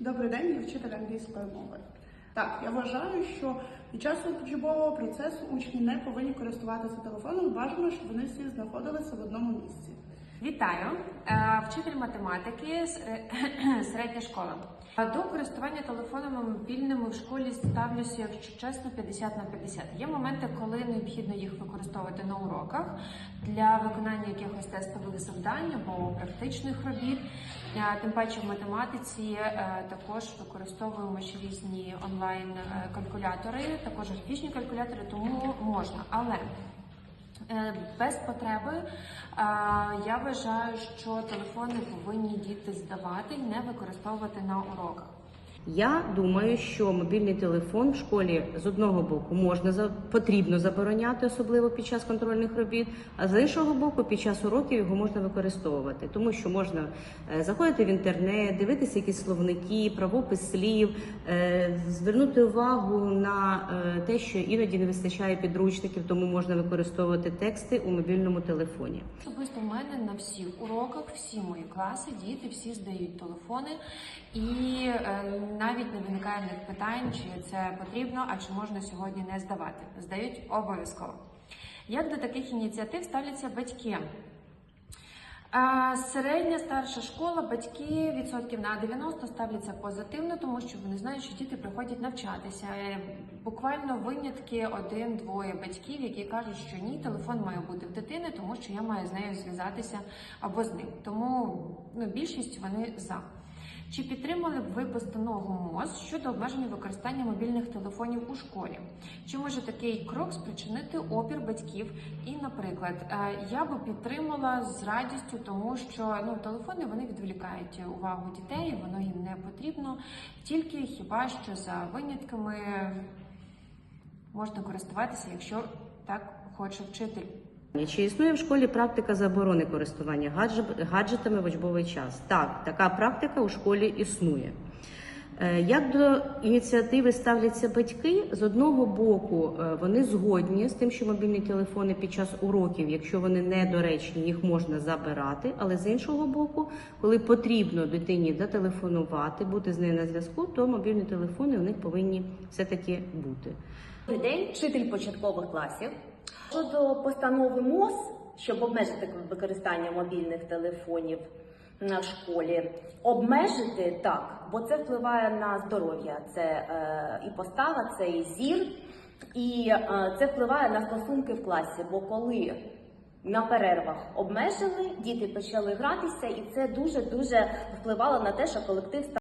Добрий день, я вчитель англійської мови. Так, я вважаю, що під час учбового процесу учні не повинні користуватися телефоном. Бажано, щоб вони всі знаходилися в одному місці. Вітаю, Е, вчитель математики е, середня школа. Е, До користування телефонами мобільними в школі ставлюся, якщо чесно, 50 на 50. Є моменти, коли необхідно їх використовувати на уроках для виконання якихось тестових завдань або практичних робіт. Тим паче в математиці також використовуємо ще різні онлайн калькулятори, також графічні калькулятори, тому можна. Але Без потреби е, я вважаю, що телефони повинні діти здавати не використовувати на уроках. Я думаю, що мобільний телефон в школі з одного боку можна потрібно забороняти, особливо під час контрольних робіт, а з іншого боку, під час уроків його можна використовувати, тому що можна е, заходити в інтернет, дивитися якісь словники, правопис слів, е, звернути увагу на е, те, що іноді не вистачає підручників, тому можна використовувати тексти у мобільному телефоні. Особисто в мене на всіх уроках, всі мої класи, діти всі здають телефони, і навіть не виникає них питань, чи це потрібно, а чи можна сьогодні не здавати. Здають обов'язково. Як до таких ініціатив ставляться батьки? Середня старша школа, батьки відсотків на 90 ставляться позитивно, тому що вони знають, що діти приходять навчатися. Е, Буквально винятки один-двоє батьків, які кажуть, що ні, телефон має бути в дитини, тому що я маю з нею зв'язатися або з ним. Тому ну, більшість вони за. Чи підтримали б ви постанову МОЗ щодо обмеження використання мобільних телефонів у школі? Чи може такий крок спричинити опір батьків? І, наприклад, е, я би підтримала з радістю, тому що ну телефони вони відволікають увагу дітей, воно їм не потрібно. Тільки хіба що за винятками можна користуватися, якщо так хоче вчитель. Чи існує в школі практика заборони користування гаджетами в учбовий час? Так, така практика у школі існує. Е, Як до ініціативи ставляться батьки, з одного боку е, вони згодні з тим, що мобільні телефони під час уроків, якщо вони недоречні, їх можна забирати. Але з іншого боку, коли потрібно дитині зателефонувати, бути з нею на зв'язку, то мобільні телефони у них повинні все-таки бути. Добрий день, вчитель початкових класів. Щодо постанови МОЗ, щоб обмежити використання мобільних телефонів на школі, обмежити так, бо це впливає на здоров'я. Це е, і постава, це і зір, і е, це впливає на стосунки в класі. Бо коли на перервах обмежили, діти почали гратися, і це дуже дуже впливало на те, що колектив став.